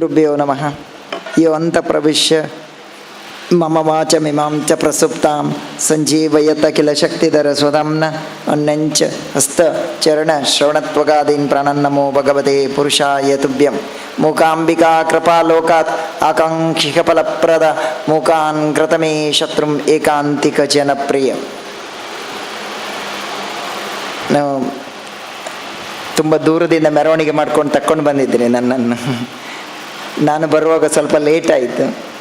ಗುರುಭ್ಯೋ ನಮಃ. ಯೋ ಅಂತಃಪ್ರವಿಶ್ಯ. ಮಮ ವಾಚಮಿಮಾಂ ಚ ಪ್ರಸುಪ್ತಾಂ. ಸಂಜೀವಯತ ಕಿಲ ಶಕ್ತಿಧರ ಸ್ವಧಾಂನ ಅನ್ನಂಚ ಹಸ್ತ ಚರಣ ಶ್ರವಣತ್ವಗಾದೀನ್ ಪ್ರಾಣನ್ನಮೋ ಭಗವತೆ ಪುರುಷಾಯ ತುಭ್ಯಂ. ಮೂಕಾಂಬಿಕಾ ಕೃಪಾಲೋಕಾತ್ ಆಕಾಂಕ್ಷಿಕ ಫಲಪ್ರದ. ಮೂಕಾನ್ ಕೃತಮೇ ಶತ್ರುಂ ಏಕಾಂತಿಕ ಜನಪ್ರಿಯ. ತುಂಬ ದೂರದಿಂದ ಮೆರವಣಿಗೆ ಮಾಡ್ಕೊಂಡು ತಕ್ಕೊಂಡು ಬಂದಿದ್ದೀನಿ ನನ್ನನ್ನು. ನಾನು ಬರುವಾಗ ಸ್ವಲ್ಪ ಲೇಟ್ ಆಯಿತು.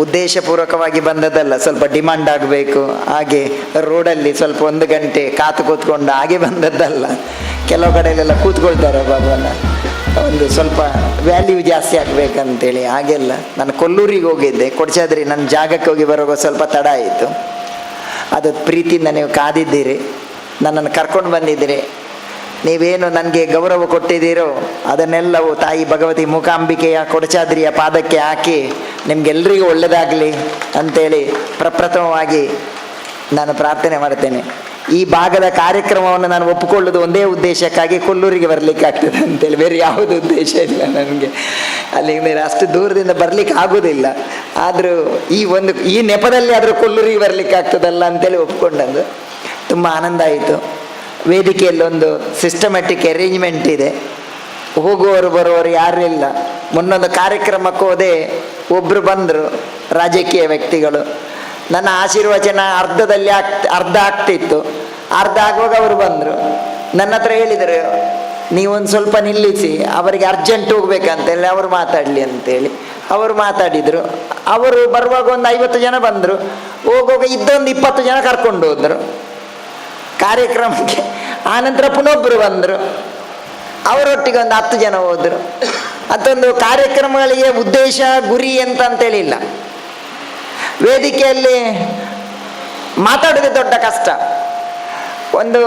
ಉದ್ದೇಶಪೂರ್ವಕವಾಗಿ ಬಂದದಲ್ಲ ಸ್ವಲ್ಪ ಡಿಮಾಂಡ್ ಆಗಬೇಕು. ಹಾಗೆ ರೋಡಲ್ಲಿ ಸ್ವಲ್ಪ ಒಂದು ಗಂಟೆ ಕಾತು ಕೂತ್ಕೊಂಡು ಹಾಗೆ ಬಂದದ್ದಲ್ಲ. ಕೆಲವು ಕಡೆಯಲ್ಲೆಲ್ಲ ಕೂತ್ಕೊಳ್ತಾರೆ ಬಾಬನ ಒಂದು ಸ್ವಲ್ಪ ವ್ಯಾಲ್ಯೂ ಜಾಸ್ತಿ ಆಗಬೇಕಂತೇಳಿ. ಹಾಗೆಲ್ಲ ನಾನು ಕೊಲ್ಲೂರಿಗೆ ಹೋಗಿದ್ದೆ. ಕೊಡಚಾದ್ರಿ ನನ್ನ ಜಾಗಕ್ಕೆ ಹೋಗಿ ಬರುವಾಗ ಸ್ವಲ್ಪ ತಡ ಆಯಿತು. ಅದು ಪ್ರೀತಿಯಿಂದ ನೀವು ಕಾದಿದ್ದೀರಿ. ನನ್ನನ್ನು ಕರ್ಕೊಂಡು ಬಂದಿದ್ದೀರಿ. ನೀವೇನು ನನಗೆ ಗೌರವ ಕೊಟ್ಟಿದ್ದೀರೋ ಅದನ್ನೆಲ್ಲವೂ ತಾಯಿ ಭಗವತಿ ಮೂಕಾಂಬಿಕೆಯ ಕೊಡಚಾದ್ರಿಯ ಪಾದಕ್ಕೆ ಹಾಕಿ ನಿಮಗೆಲ್ಲರಿಗೂ ಒಳ್ಳೆಯದಾಗಲಿ ಅಂತೇಳಿ ಪ್ರಪ್ರಥಮವಾಗಿ ನಾನು ಪ್ರಾರ್ಥನೆ ಮಾಡ್ತೇನೆ. ಈ ಭಾಗದ ಕಾರ್ಯಕ್ರಮವನ್ನು ನಾನು ಒಪ್ಪಿಕೊಳ್ಳೋದು ಒಂದೇ ಉದ್ದೇಶಕ್ಕಾಗಿ ಕೊಲ್ಲೂರಿಗೆ ಬರಲಿಕ್ಕೆ ಆಗ್ತದೆ ಅಂತೇಳಿ. ಬೇರೆ ಯಾವುದೇ ಉದ್ದೇಶ ಇಲ್ಲ ನನಗೆ. ಅಲ್ಲಿಂದ ಅಷ್ಟು ದೂರದಿಂದ ಬರಲಿಕ್ಕೆ ಆಗೋದಿಲ್ಲ. ಆದರೂ ಈ ಒಂದು, ಈ ನೆಪದಲ್ಲಿ ಆದರೂ ಕೊಲ್ಲೂರಿಗೆ ಬರಲಿಕ್ಕೆ ಆಗ್ತದಲ್ಲ ಅಂತೇಳಿ ಒಪ್ಕೊಂಡದ್ದು ತುಂಬ ಆನಂದ ಆಯಿತು. ವೇದಿಕೆಯಲ್ಲಿ ಒಂದು ಸಿಸ್ಟಮ್ಯಾಟಿಕ್ ಅರೇಂಜ್ಮೆಂಟ್ ಇದೆ. ಹೋಗುವವರು ಬರುವವರು ಯಾರೂ ಇಲ್ಲ. ಮೊನ್ನೊಂದು ಕಾರ್ಯಕ್ರಮಕ್ಕೆ ಹೋದೆ ಒಬ್ಬರು ಬಂದರು ರಾಜಕೀಯ ವ್ಯಕ್ತಿಗಳು. ನನ್ನ ಆಶೀರ್ವಚನ ಅರ್ಧದಲ್ಲಿ ಆಗ್ ಅರ್ಧ ಆಗ್ತಿತ್ತು. ಅರ್ಧ ಆಗುವಾಗ ಅವರು ಬಂದರು. ನನ್ನ ಹತ್ರ ಹೇಳಿದರು, ನೀವೊಂದು ಸ್ವಲ್ಪ ನಿಲ್ಲಿಸಿ, ಅವರಿಗೆ ಅರ್ಜೆಂಟ್ ಹೋಗ್ಬೇಕಂತೇಳಿ ಅವರು ಮಾತಾಡಲಿ ಅಂತೇಳಿ. ಅವರು ಮಾತಾಡಿದರು. ಅವರು ಬರುವಾಗ ಒಂದು ಐವತ್ತು ಜನ ಬಂದರು. ಹೋಗುವಾಗ ಇದ್ದೊಂದು ಇಪ್ಪತ್ತು ಜನ ಕರ್ಕೊಂಡು ಹೋದರು. ಕಾರ್ಯಕ್ರಮಕ್ಕೆ ಆನಂತರ ಪುನೊಬ್ಬರು ಬಂದರು. ಅವರೊಟ್ಟಿಗೆ ಒಂದು ಹತ್ತು ಜನ ಹೋದರು. ಅದೊಂದು ಕಾರ್ಯಕ್ರಮಗಳಿಗೆ ಉದ್ದೇಶ, ಗುರಿ ಅಂತ ಅಂತೇಳಿಲ್ಲ. ವೇದಿಕೆಯಲ್ಲಿ ಮಾತಾಡೋದೇ ದೊಡ್ಡ ಕಷ್ಟ. ಒಂದು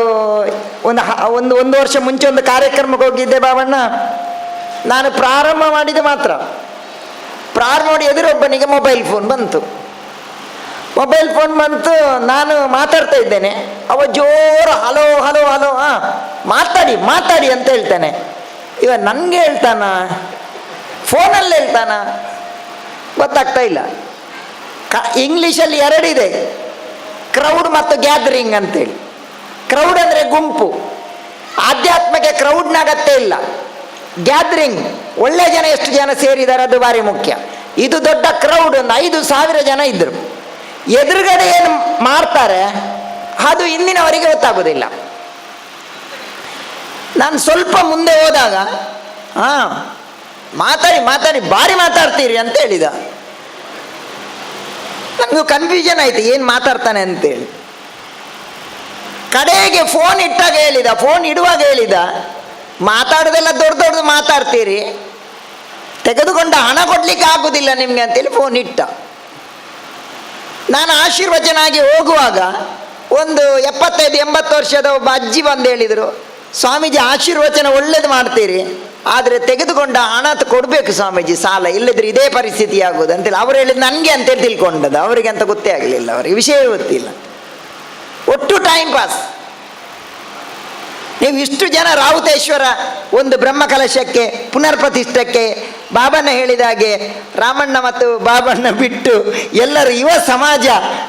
ಒಂದು ಒಂದು ಒಂದು ವರ್ಷ ಮುಂಚೆ ಒಂದು ಕಾರ್ಯಕ್ರಮಕ್ಕೆ ಹೋಗಿದ್ದೆ ಬಾಬಣ್ಣ ನಾನು ಪ್ರಾರಂಭ ಮಾಡಿದ ಮಾತ್ರ. ಪ್ರಾರಂಭ ಮಾಡಿ ಎದುರೊಬ್ಬನಿಗೆ ಮೊಬೈಲ್ ಫೋನ್ ಬಂತು. ಮೊಬೈಲ್ ಫೋನ್ ಬಂತು, ನಾನು ಮಾತಾಡ್ತಾ ಇದ್ದೇನೆ. ಅವ ಜೋರು, ಹಲೋ ಹಲೋ ಹಲೋ ಹಾಂ ಮಾತಾಡಿ ಮಾತಾಡಿ ಅಂತ ಹೇಳ್ತಾನೆ. ಇವ ನನಗೆ ಹೇಳ್ತಾನ? ಫೋನಲ್ಲಿ ಹೇಳ್ತಾನ? ಗೊತ್ತಾಗ್ತಾ ಇಲ್ಲ. ಕ ಇಂಗ್ಲೀಷಲ್ಲಿ ಎರಡಿದೆ ಕ್ರೌಡ್ ಮತ್ತು ಗ್ಯಾದರಿಂಗ್ ಅಂತೇಳಿ. ಕ್ರೌಡ್ ಅಂದರೆ ಗುಂಪು. ಆಧ್ಯಾತ್ಮಕ್ಕೆ ಕ್ರೌಡ್ನ ಇಲ್ಲ. ಗ್ಯಾದರಿಂಗ್ ಒಳ್ಳೆ ಜನ ಎಷ್ಟು ಜನ ಸೇರಿದ್ದಾರೆ ಅದು ಭಾರಿ ಮುಖ್ಯ. ಇದು ದೊಡ್ಡ ಕ್ರೌಡ್ ಒಂದು ಐದು ಸಾವಿರ ಜನ ಇದ್ದರು ಎದುರುಗಡೆ ಏನು ಮಾಡ್ತಾರೆ ಅದು ಇಂದಿನವರಿಗೆ ಗೊತ್ತಾಗೋದಿಲ್ಲ. ನಾನು ಸ್ವಲ್ಪ ಮುಂದೆ ಹೋದಾಗ, ಹಾಂ, ಮಾತಾಡಿ ಮಾತಾಡಿ ಭಾರಿ ಮಾತಾಡ್ತೀರಿ ಅಂತ ಹೇಳಿದ. ನನಗೂ ಕನ್ಫ್ಯೂಷನ್ ಆಯ್ತು, ಏನು ಮಾತಾಡ್ತಾನೆ ಅಂತೇಳಿ ಕಡೆಗೆ ಫೋನ್ ಇಟ್ಟಾಗ ಹೇಳಿದ ಫೋನ್ ಇಡುವಾಗ ಹೇಳಿದ, ಮಾತಾಡೋದೆಲ್ಲ ದೊಡ್ಡ ದೊಡ್ಡದು ಮಾತಾಡ್ತೀರಿ. ತೆಗೆದುಕೊಂಡ ಹಣ ಕೊಡ್ಲಿಕ್ಕೆ ಆಗುದಿಲ್ಲ ನಿಮಗೆ ಅಂತೇಳಿ ಫೋನ್ ಇಟ್ಟ. ನಾನು ಆಶೀರ್ವಚನಾಗಿ ಹೋಗುವಾಗ ಒಂದು ಎಪ್ಪತ್ತೈದು, ಎಂಬತ್ತು ವರ್ಷದ ಒಬ್ಬ ಅಜ್ಜಿ ಬಂದು ಹೇಳಿದರು, ಸ್ವಾಮೀಜಿ ಆಶೀರ್ವಚನ ಒಳ್ಳೇದು ಮಾಡ್ತೀರಿ, ಆದರೆ ತೆಗೆದುಕೊಂಡ ಹಣ ಕೊಡಬೇಕು ಸ್ವಾಮೀಜಿ, ಸಾಲ ಇಲ್ಲದ್ರೆ ಇದೇ ಪರಿಸ್ಥಿತಿ ಆಗೋದು ಅಂತೇಳಿ ಅವರು ಹೇಳಿದ್ದು ನನಗೆ ಅಂತೇಳಿ ತಿಳ್ಕೊಂಡದ್ದು, ಅವರಿಗೆ ಅಂತ ಗೊತ್ತೇ ಆಗಲಿಲ್ಲ, ಅವರಿಗೆ ವಿಷಯ ಗೊತ್ತಿಲ್ಲ. ಒಟ್ಟು ಟೈಮ್ ಪಾಸ್ ನೀವು ಇಷ್ಟು ಜನ ರಾವುತೇಶ್ವರ ಒಂದು ಬ್ರಹ್ಮಕಲಶಕ್ಕೆ, ಪುನರ್ಪ್ರತಿಷ್ಠಕ್ಕೆ ಬಾಬಣ್ಣ ಹೇಳಿದ ಹಾಗೆ ರಾಮಣ್ಣ ಮತ್ತು ಬಾಬಣ್ಣ ಬಿಟ್ಟು ಎಲ್ಲರೂ ಯುವ ಸಮಾಜ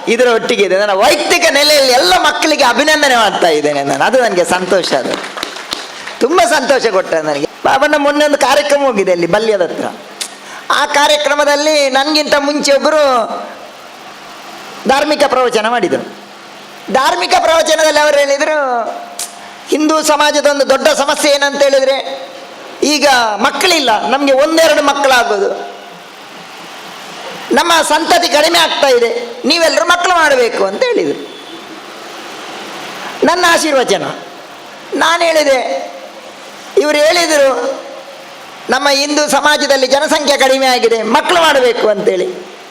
ಇದರ ಒಟ್ಟಿಗೆ ಇದೆ. ನನ್ನ ವೈಯಕ್ತಿಕ ನೆಲೆಯಲ್ಲಿ ಎಲ್ಲ ಮಕ್ಕಳಿಗೆ ಅಭಿನಂದನೆ ಮಾಡ್ತಾ ಇದ್ದೇನೆ ನಾನು. ಅದು ನನಗೆ ಸಂತೋಷ ಅದು. ತುಂಬ ಸಂತೋಷ ಕೊಟ್ಟ ನನಗೆ. ಬಾಬಣ್ಣ ಮೊನ್ನೆ ಒಂದು ಕಾರ್ಯಕ್ರಮ ಹೋಗಿದೆ ಅಲ್ಲಿ ಬಲ್ಯದ ಹತ್ರ. ಆ ಕಾರ್ಯಕ್ರಮದಲ್ಲಿ ನನಗಿಂತ ಮುಂಚೆ ಒಬ್ಬರು ಧಾರ್ಮಿಕ ಪ್ರವಚನ ಮಾಡಿದರು. ಧಾರ್ಮಿಕ ಪ್ರವಚನದಲ್ಲಿ ಅವರು ಹೇಳಿದರು, ಹಿಂದೂ ಸಮಾಜದ ಒಂದು ದೊಡ್ಡ ಸಮಸ್ಯೆ ಏನಂತ ಹೇಳಿದರೆ ಈಗ ಮಕ್ಕಳಿಲ್ಲ, ನಮಗೆ ಒಂದೆರಡು ಮಕ್ಕಳಾಗೋದು. ನಮ್ಮ ಸಂತತಿ ಕಡಿಮೆ ಆಗ್ತಾ ಇದೆ ನೀವೆಲ್ಲರೂ ಮಕ್ಕಳು ಮಾಡಬೇಕು ಅಂತ ಹೇಳಿದರು. ನನ್ನ ಆಶೀರ್ವಚನ, ನಾನು ಹೇಳಿದೆ, ಇವರು ಹೇಳಿದರು, ನಮ್ಮ ಹಿಂದೂ ಸಮಾಜದಲ್ಲಿ ಜನಸಂಖ್ಯೆ ಕಡಿಮೆ ಆಗಿದೆ, ಮಕ್ಕಳು ಮಾಡಬೇಕು ಅಂತೇಳಿ.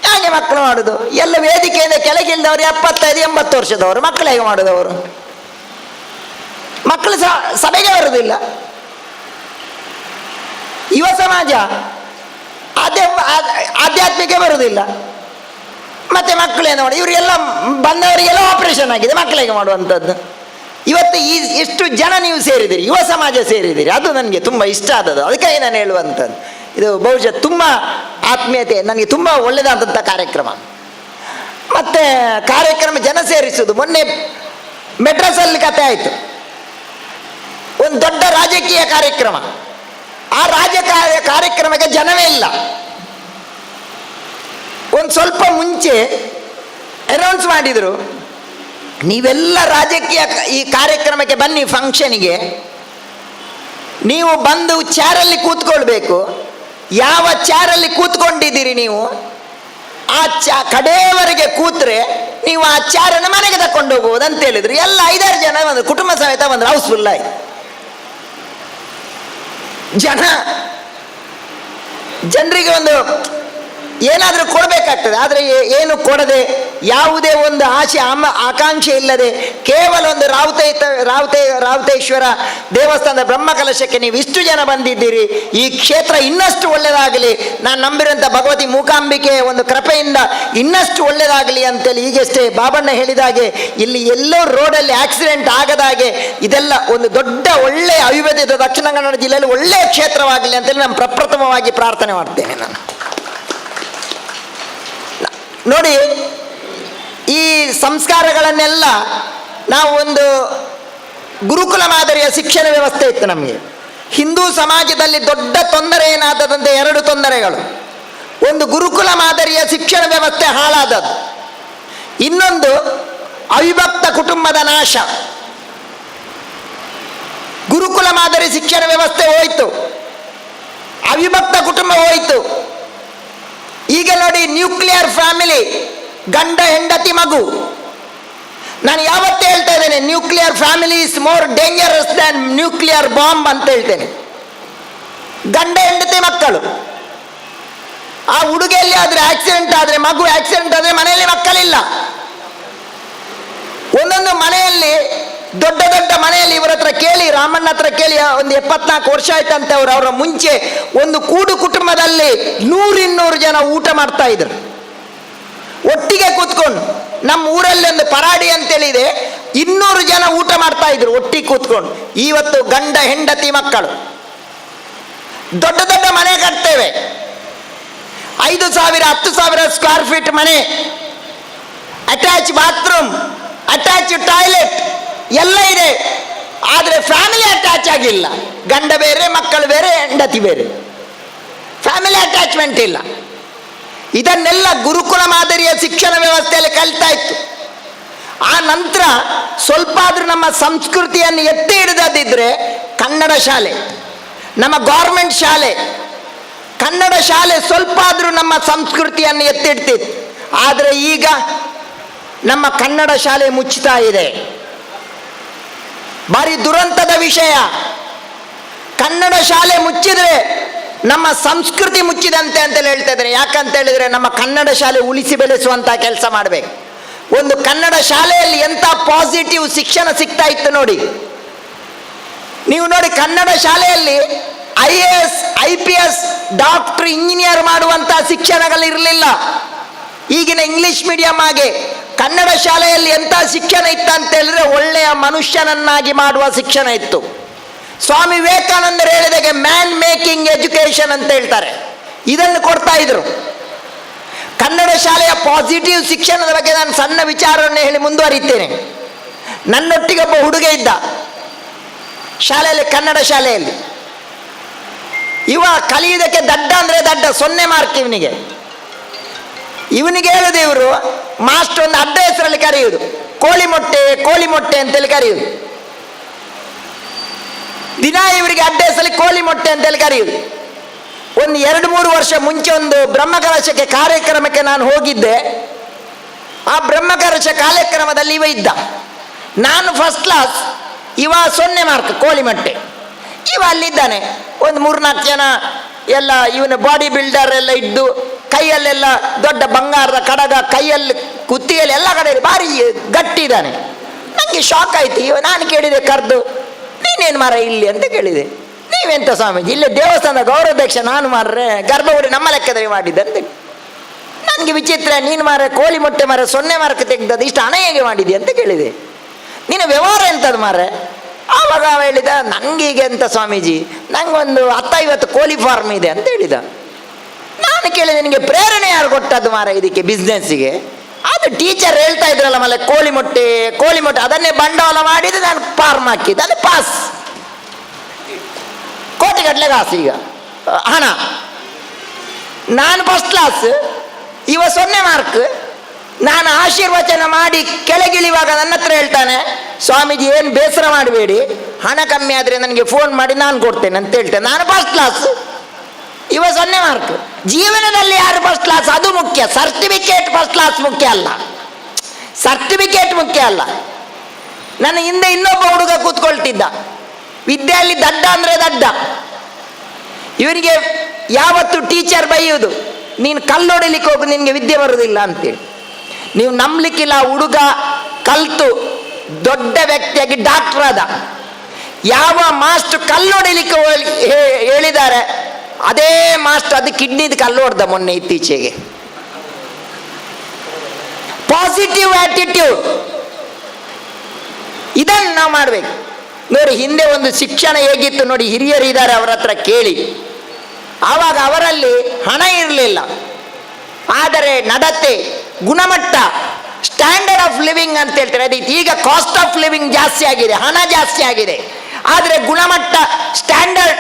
ಹೇಗೆ ಮಕ್ಕಳು ಮಾಡೋದು? ಎಲ್ಲ ವೇದಿಕೆಯಿಂದ ಕೆಳಗಿಲ್ದವರು ಎಪ್ಪತ್ತೈದು, ಎಂಬತ್ತು ವರ್ಷದವರು, ಮಕ್ಕಳು ಹೇಗೆ ಮಾಡೋದವರು? ಮಕ್ಕಳು ಸಭೆಗೆ ಬರುವುದಿಲ್ಲ ಯುವ ಸಮಾಜ, ಅದೇ ಆಧ್ಯಾತ್ಮಿಕೆ ಬರುವುದಿಲ್ಲ ಮತ್ತೆ ಮಕ್ಕಳೇನು ನೋಡಿ, ಇವರಿಗೆಲ್ಲ ಬಂದವರಿಗೆಲ್ಲ ಆಪರೇಷನ್ ಆಗಿದೆ, ಮಕ್ಕಳಿಗೆ ಮಾಡುವಂಥದ್ದು. ಇವತ್ತು ಈ ಎಷ್ಟು ಜನ ನೀವು ಸೇರಿದಿರಿ ಯುವ ಸಮಾಜ ಸೇರಿದಿರಿ ಅದು ನನಗೆ ತುಂಬ ಇಷ್ಟ ಆದದ್ದು. ಅದಕ್ಕಾಗಿ ನಾನು ಹೇಳುವಂಥದ್ದು, ಇದು ಬಹುಶಃ ತುಂಬ ಆತ್ಮೀಯತೆ, ನನಗೆ ತುಂಬ ಒಳ್ಳೆಯದಾದಂಥ ಕಾರ್ಯಕ್ರಮ. ಮತ್ತು ಕಾರ್ಯಕ್ರಮ ಜನ ಸೇರಿಸುವುದು, ಮೊನ್ನೆ ಮೆಡ್ರಾಸಲ್ಲಿ ಕತೆ ಆಯಿತು. ಒಂದು ದೊಡ್ಡ ರಾಜಕೀಯ ಕಾರ್ಯಕ್ರಮ. ಆ ರಾಜಕಾರ್ಯ ಕಾರ್ಯಕ್ರಮಕ್ಕೆ ಜನವೇ ಇಲ್ಲ. ಒಂದು ಸ್ವಲ್ಪ ಮುಂಚೆ ಅನೌನ್ಸ್ ಮಾಡಿದರು, ನೀವೆಲ್ಲ ರಾಜಕೀಯ ಈ ಕಾರ್ಯಕ್ರಮಕ್ಕೆ ಬನ್ನಿ ಫಂಕ್ಷನಿಗೆ ನೀವು ಬಂದು ಚೇರಲ್ಲಿ ಕೂತ್ಕೊಳ್ಬೇಕು. ಯಾವ ಚೇರಲ್ಲಿ ಕೂತ್ಕೊಂಡಿದ್ದೀರಿ ನೀವು? ಆ ಚಾ ಕಡೆಯವರೆಗೆ ಕೂತ್ರೆ ನೀವು ಆ ಚಾರನ್ನು ಮನೆಗೆ ತಕೊಂಡು ಹೋಗ್ಬೋದು ಅಂತ ಹೇಳಿದ್ರು. ಎಲ್ಲ ಐದಾರು ಜನ ಬಂದರು, ಕುಟುಂಬ ಸಮೇತ ಒಂದು ಹೌಸ್ಫುಲ್ ಆಯ್ತು ಜನ ಜನರಿಗೆ ಒಂದು ಏನಾದರೂ ಕೊಡಬೇಕಾಗ್ತದೆ. ಆದರೆ ಏನು ಕೊಡದೆ ಯಾವುದೇ ಒಂದು ಆಶೆ ಆಮ ಆಕಾಂಕ್ಷೆ ಇಲ್ಲದೆ ಕೇವಲ ಒಂದು ರಾವತೆ ರಾವತೆ ರಾವತೇಶ್ವರ ದೇವಸ್ಥಾನದ ಬ್ರಹ್ಮಕಲಶಕ್ಕೆ ನೀವು ಇಷ್ಟು ಜನ ಬಂದಿದ್ದೀರಿ. ಈ ಕ್ಷೇತ್ರ ಇನ್ನಷ್ಟು ಒಳ್ಳೆಯದಾಗಲಿ ನಾನು ನಂಬಿರುವಂಥ ಭಗವತಿ ಮೂಕಾಂಬಿಕೆಯ ಒಂದು ಕೃಪೆಯಿಂದ ಇನ್ನಷ್ಟು ಒಳ್ಳೆಯದಾಗಲಿ ಅಂತೇಳಿ ಈಗಷ್ಟೇ ಬಾಬಣ್ಣ ಹೇಳಿದಾಗೆ ಇಲ್ಲಿ ಎಲ್ಲೋ ರೋಡಲ್ಲಿ ಆಕ್ಸಿಡೆಂಟ್ ಆಗದಾಗೆ ಇದೆಲ್ಲ ಒಂದು ದೊಡ್ಡ ಒಳ್ಳೆಯ ಅವಿಭಜಿತ ದಕ್ಷಿಣ ಕನ್ನಡ ಜಿಲ್ಲೆಯಲ್ಲಿ ಒಳ್ಳೆಯ ಕ್ಷೇತ್ರವಾಗಲಿ ಅಂತೇಳಿ ನಾನು ಪ್ರಪ್ರಥಮವಾಗಿ ಪ್ರಾರ್ಥನೆ ಮಾಡ್ತೇನೆ ನಾನು. ನೋಡಿ, ಈ ಸಂಸ್ಕಾರಗಳನ್ನೆಲ್ಲ ನಾವು ಒಂದು ಗುರುಕುಲ ಮಾದರಿಯ ಶಿಕ್ಷಣ ವ್ಯವಸ್ಥೆ ಇತ್ತು ನಮಗೆ. ಹಿಂದೂ ಸಮಾಜದಲ್ಲಿ ದೊಡ್ಡ ತೊಂದರೆ ಏನಾದದಂತೆ ಎರಡು ತೊಂದರೆಗಳು. ಒಂದು ಗುರುಕುಲ ಮಾದರಿಯ ಶಿಕ್ಷಣ ವ್ಯವಸ್ಥೆ ಹಾಳಾದದ್ದು. ಇನ್ನೊಂದು ಅವಿಭಕ್ತ ಕುಟುಂಬದ ನಾಶ. ಗುರುಕುಲ ಮಾದರಿ ಶಿಕ್ಷಣ ವ್ಯವಸ್ಥೆ ಹೋಯಿತು. ಅವಿಭಕ್ತ ಕುಟುಂಬ ಹೋಯಿತು. ಈಗ ನೋಡಿ ನ್ಯೂಕ್ಲಿಯರ್ ಫ್ಯಾಮಿಲಿ ಗಂಡ, ಹೆಂಡತಿ, ಮಗು. ನಾನು ಯಾವತ್ತೇ ಹೇಳ್ತಾ ಇದ್ದೇನೆ nuclear family is more dangerous than nuclear bomb ಅಂತ ಹೇಳ್ತೇನೆ. ಗಂಡ, ಹೆಂಡತಿ, ಮಕ್ಕಳು. ಆ ಹುಡುಗಿಯಲ್ಲಿ ಆದರೆ ಆಕ್ಸಿಡೆಂಟ್ ಆದರೆ, ಮಗು ಆಕ್ಸಿಡೆಂಟ್ ಆದರೆ ಮನೆಯಲ್ಲಿ ಮಕ್ಕಳಿಲ್ಲ. ಒಂದೊಂದು ಮನೆಯಲ್ಲಿ ದೊಡ್ಡ ದೊಡ್ಡ ಮನೆಯಲ್ಲಿ ಇವರ ಹತ್ರ ಕೇಳಿ, ರಾಮಣ್ಣ ಹತ್ರ ಕೇಳಿ ಒಂದು ಎಪ್ಪತ್ನಾಲ್ಕು ವರ್ಷ ಆಯ್ತಂತೆ ಅವರು, ಅವರ ಮುಂಚೆ ಒಂದು ಕೂಡು ಕುಟುಂಬದಲ್ಲಿ ನೂರಿನ್ನೂರು ಜನ ಊಟ ಮಾಡ್ತಾ ಇದ್ರು. ಒಟ್ಟಿಗೆ ಕೂತ್ಕೊಂಡು, ನಮ್ಮ ಊರಲ್ಲಿ ಒಂದು ಪರಾಡಿ ಅಂತೇಳಿದೆ, ಇನ್ನೂರು ಜನ ಊಟ ಮಾಡ್ತಾ ಇದ್ರು, ಒಟ್ಟಿಗೆ ಕೂತ್ಕೊಂಡು. ಇವತ್ತು ಗಂಡ ಹೆಂಡತಿ ಮಕ್ಕಳು. ದೊಡ್ಡ ದೊಡ್ಡ ಮನೆ ಕಟ್ತೇವೆ. ಐದು ಸಾವಿರ, ಹತ್ತು ಸಾವಿರ ಸ್ಕ್ವೇರ್ ಫೀಟ್ ಮನೆ. ಅಟ್ಯಾಚ್ ಬಾತ್ರೂಮ್ ಅಟ್ಯಾಚ್ ಟಾಯ್ಲೆಟ್ ಎಲ್ಲ ಇದೆ. ಆದರೆ ಫ್ಯಾಮಿಲಿ ಅಟ್ಯಾಚ್ ಆಗಿಲ್ಲ. ಗಂಡ ಬೇರೆ, ಮಕ್ಕಳು ಬೇರೆ, ಹೆಂಡತಿ ಬೇರೆ. ಫ್ಯಾಮಿಲಿ ಅಟ್ಯಾಚ್ಮೆಂಟ್ ಇಲ್ಲ. ಇದನ್ನೆಲ್ಲ ಗುರುಕುಲ ಮಾದರಿಯ ಶಿಕ್ಷಣ ವ್ಯವಸ್ಥೆಯಲ್ಲಿ ಕಲಿತಾ ಇತ್ತು. ಆ ನಂತರ ಸ್ವಲ್ಪ ಆದ್ರೂ ನಮ್ಮ ಸಂಸ್ಕೃತಿಯನ್ನು ಎತ್ತಿ ಹಿಡಿದದಿದ್ರೆ ಕನ್ನಡ ಶಾಲೆ, ನಮ್ಮ ಗೌರ್ಮೆಂಟ್ ಶಾಲೆ. ಕನ್ನಡ ಶಾಲೆ ಸ್ವಲ್ಪ ಆದ್ರೂ ನಮ್ಮ ಸಂಸ್ಕೃತಿಯನ್ನು ಎತ್ತಿಡ್ತಿತ್ತು ಆದರೆ ಈಗ ನಮ್ಮ ಕನ್ನಡ ಶಾಲೆ ಮುಚ್ಚುತ್ತಾ ಇದೆ. ಭಾರಿ ದುರಂತದ ವಿಷಯ. ಕನ್ನಡ ಶಾಲೆ ಮುಚ್ಚಿದ್ರೆ ನಮ್ಮ ಸಂಸ್ಕೃತಿ ಮುಚ್ಚಿದಂತೆ ಅಂತೇಳಿ ಹೇಳ್ತಾ ಇದ್ದಾರೆ. ಯಾಕಂತ ಹೇಳಿದ್ರೆ ನಮ್ಮ ಕನ್ನಡ ಶಾಲೆ ಉಳಿಸಿ ಬೆಳೆಸುವಂತ ಕೆಲಸ ಮಾಡಬೇಕು. ಒಂದು ಕನ್ನಡ ಶಾಲೆಯಲ್ಲಿ ಎಂತ ಪಾಸಿಟಿವ್ ಶಿಕ್ಷಣ ಸಿಗ್ತಾ ಇತ್ತು ನೋಡಿ. ನೀವು ನೋಡಿ ಕನ್ನಡ ಶಾಲೆಯಲ್ಲಿ I A S, I P S doctor engineer ಮಾಡುವಂತಹ ಶಿಕ್ಷಣಗಳಿರಲಿಲ್ಲ ಈಗಿನ ಇಂಗ್ಲಿಷ್ ಮೀಡಿಯಂ ಹಾಗೆ ಕನ್ನಡ ಶಾಲೆಯಲ್ಲಿ ಎಂಥ ಶಿಕ್ಷಣ ಇತ್ತು ಅಂತ ಹೇಳಿದ್ರೆ ಒಳ್ಳೆಯ ಮನುಷ್ಯನನ್ನಾಗಿ ಮಾಡುವ ಶಿಕ್ಷಣ ಇತ್ತು. ಸ್ವಾಮಿ ವಿವೇಕಾನಂದರು ಹೇಳಿದಾಗೆ ಮ್ಯಾನ್ ಮೇಕಿಂಗ್ ಎಜುಕೇಶನ್ ಅಂತ ಹೇಳ್ತಾರೆ. ಇದನ್ನು ಕೊಡ್ತಾ ಇದ್ರು. ಕನ್ನಡ ಶಾಲೆಯ ಪಾಸಿಟಿವ್ ಶಿಕ್ಷಣದ ಬಗ್ಗೆ ನಾನು ಸಣ್ಣ ವಿಚಾರವನ್ನು ಹೇಳಿ ಮುಂದುವರಿತೇನೆ ನನ್ನೊಟ್ಟಿಗೆ ಒಬ್ಬ ಹುಡುಗ ಇದ್ದ. ಶಾಲೆಯಲ್ಲಿ, ಕನ್ನಡ ಶಾಲೆಯಲ್ಲಿ. ಇವ ಕಲಿಯುವುದಕ್ಕೆ ದಡ್ಡ ಅಂದರೆ ದಡ್ಡ, ಸೊನ್ನೆ ಮಾರ್ಕ್ ಇವನಿಗೆ. ಇವನಿಗೆ ಹೇಳುದು ಇವರು ಮಾಸ್ಟರ್ ಒಂದು ಅಡ್ಡ ಹೆಸರಲ್ಲಿ ಕರೆಯುವುದು. ಕೋಳಿ ಮೊಟ್ಟೆ ಕೋಳಿ ಮೊಟ್ಟೆ ಅಂತೇಳಿ ಕರೆಯುವುದು. ದಿನ ಇವರಿಗೆ ಅಡ್ಡ ಹೆಸರಲ್ಲಿ ಕೋಳಿ ಮೊಟ್ಟೆ ಅಂತೇಳಿ ಕರೆಯುವುದು. ಒಂದು ಎರಡು ಮೂರು ವರ್ಷ ಮುಂಚೆ ಒಂದು ಬ್ರಹ್ಮಕಲಶಕ್ಕೆ ಕಾರ್ಯಕ್ರಮಕ್ಕೆ ನಾನು ಹೋಗಿದ್ದೆ. ಆ ಬ್ರಹ್ಮಕಲಶ ಕಾರ್ಯಕ್ರಮದಲ್ಲಿ ಇವ ಇದ್ದ. ನಾನು ಫಸ್ಟ್ ಕ್ಲಾಸ್ ಇವ ಸೊನ್ನೆ ಮಾರ್ಕ್ ಕೋಳಿ ಮೊಟ್ಟೆ. ಇವ ಅಲ್ಲಿದ್ದಾನೆ. ಒಂದು ಮೂರ್ನಾಲ್ಕು ಜನ ಎಲ್ಲ ಇವನ ಬಾಡಿ ಬಿಲ್ಡರ್ ಎಲ್ಲ ಇದ್ದು ಕೈಯಲ್ಲೆಲ್ಲ ದೊಡ್ಡ ಬಂಗಾರದ ಕಡಗ, ಕೈಯಲ್ಲಿ ಕುತ್ತಿಯಲ್ಲಿ ಎಲ್ಲ ಕಡೆ ಭಾರಿ ಗಟ್ಟಿ ಇದ್ದಾನೆ ನನಗೆ ಶಾಕ್ ಆಯ್ತು ಇವ ನಾನು ಕೇಳಿದೆ, ಕರೆದು, ನೀನೇನು ಮಾರ ಇಲ್ಲಿ ಅಂತ ಕೇಳಿದೆ. ನೀವೆಂತ ಸ್ವಾಮೀಜಿ, ಇಲ್ಲೇ ದೇವಸ್ಥಾನದ ಗೌರವಾಧ್ಯಕ್ಷ ನಾನು ಮಾರ್ರೆ, ಗರ್ಭಗುಡಿ ನಮ್ಮ ಲೆಕ್ಕದಲ್ಲಿ ಮಾಡಿದ್ದೆ ಅಂತ ನನಗೆ ವಿಚಿತ್ರ, ನೀನು ಮಾರ ಕೋಳಿ ಮೊಟ್ಟೆ ಮಾರ ಸೊನ್ನೆ ಮಾರಕ್ಕೆ ತೆಗ್ದದ್ದು ಇಷ್ಟು ಹಣ ಹೇಗೆ ಮಾಡಿದೆ ಅಂತ ಕೇಳಿದೆ. ನಿನ್ನ ವ್ಯವಹಾರ ಎಂಥದ್ದು ಮಾರೆ ಆವಾಗ ಅವ ಹೇಳಿದ ನನಗೀಗ ಅಂತ ಸ್ವಾಮೀಜಿ, ನಂಗೊಂದು ಹತ್ತೈವತ್ತು ಕೋಳಿ ಫಾರ್ಮ್ ಇದೆ ಅಂತ ಹೇಳಿದ. ನಾನು ಕೇಳಿದ, ನಿನಗೆ ಪ್ರೇರಣೆ ಯಾರು ಕೊಟ್ಟದ್ದು ಮಾರ ಇದಕ್ಕೆ ಬಿಸ್ನೆಸ್ಸಿಗೆ ಅದು ಟೀಚರ್ ಹೇಳ್ತಾ ಇದ್ರಲ್ಲ ಮಲೆ ಕೋಳಿ ಮೊಟ್ಟೆ ಕೋಳಿ ಮೊಟ್ಟೆ, ಅದನ್ನೇ ಬಂಡವಾಳ ಮಾಡಿದ್ರೆ ನಾನು ಫಾರ್ಮ್ ಹಾಕಿದ್ದೆ, ಅದು ಪಾಸ್ ಕೋಟಿಗಟ್ಟಲೆ ಕಾಸು ಈಗ. ಹಣ. ನಾನು ಫಸ್ಟ್ ಕ್ಲಾಸ್ ಇವ ಸೊನ್ನೆ ಮಾರ್ಕ್ ನಾನು ಆಶೀರ್ವಚನ ಮಾಡಿ ಕೆಳಗಿಳಿವಾಗ ನನ್ನ ಹತ್ರ ಹೇಳ್ತಾನೆ, ಸ್ವಾಮೀಜಿ, ಏನು ಬೇಸರ ಮಾಡಬೇಡಿ. ಹಣ ಕಮ್ಮಿ ಆದರೆ ನನಗೆ ಫೋನ್ ಮಾಡಿ ನಾನು ಕೊಡ್ತೇನೆ ಅಂತ ಹೇಳ್ತೇನೆ. ನಾನು ಫಸ್ಟ್ ಕ್ಲಾಸ್ ಇವ ಸೊನ್ನೆ ಮಾರ್ಕ್ ಜೀವನದಲ್ಲಿ ಯಾರು ಫಸ್ಟ್ ಕ್ಲಾಸ್ ಅದು ಮುಖ್ಯ. ಸರ್ಟಿಫಿಕೇಟ್ ಫಸ್ಟ್ ಕ್ಲಾಸ್ ಮುಖ್ಯ ಅಲ್ಲ. ಸರ್ಟಿಫಿಕೇಟ್ ಮುಖ್ಯ ಅಲ್ಲ. ನನ್ನ ಹಿಂದೆ ಇನ್ನೊಬ್ಬ ಹುಡುಗ ಕೂತ್ಕೊಳ್ತಿದ್ದ. ವಿದ್ಯೆಯಲ್ಲಿ ದಡ್ಡ ಅಂದರೆ ದಡ್ಡ. ಇವನಿಗೆ ಯಾವತ್ತು ಟೀಚರ್ ಬೈಯುವುದು ನೀನು ಕಲ್ಲೊಡಿಲಿಕ್ಕೆ ಹೋಗು, ನಿನಗೆ ವಿದ್ಯೆ ಬರುವುದಿಲ್ಲ ಅಂತೇಳಿ. ನೀವು ನಂಬಲಿಕ್ಕಿಲ್ಲ ಹುಡುಗ ಕಲ್ತು, ದೊಡ್ಡ ವ್ಯಕ್ತಿಯಾಗಿ ಡಾಕ್ಟರ್ ಆದ. ಯಾವ ಮಾಸ್ಟರ್ ಕಲ್ಲೊಡಿಲಿಕ್ಕೆ ಹೇಳಿದ್ದಾರೆ, ಅದೇ ಮಾಸ್ಟರ್ ಅದು ಕಿಡ್ನಿದು ಕಲ್ಲು ಹೊಡೆದ ಮೊನ್ನೆ ಇತ್ತೀಚೆಗೆ. ಪಾಸಿಟಿವ್ ಆಟಿಟ್ಯೂಡ್ ಇದನ್ನು ನಾವು ಮಾಡಬೇಕು. ನೋಡಿ, ಹಿಂದೆ ಒಂದು ಶಿಕ್ಷಣ ಹೇಗಿತ್ತು ನೋಡಿ, ಹಿರಿಯರು ಇದ್ದಾರೆ ಅವರ ಹತ್ರ ಕೇಳಿ. ಆವಾಗ ಅವರಲ್ಲಿ ಹಣ ಇರಲಿಲ್ಲ. ಆದರೆ ನಡತೆ ಗುಣಮಟ್ಟ ಸ್ಟ್ಯಾಂಡರ್ಡ್ ಆಫ್ ಲಿವಿಂಗ್ ಅಂತ ಹೇಳ್ತಾರೆ. ಅದು ಈಗ ಕಾಸ್ಟ್ ಆಫ್ ಲಿವಿಂಗ್ ಜಾಸ್ತಿ ಆಗಿದೆ, ಹಣ ಜಾಸ್ತಿ ಆಗಿದೆ. ಆದರೆ ಗುಣಮಟ್ಟ standard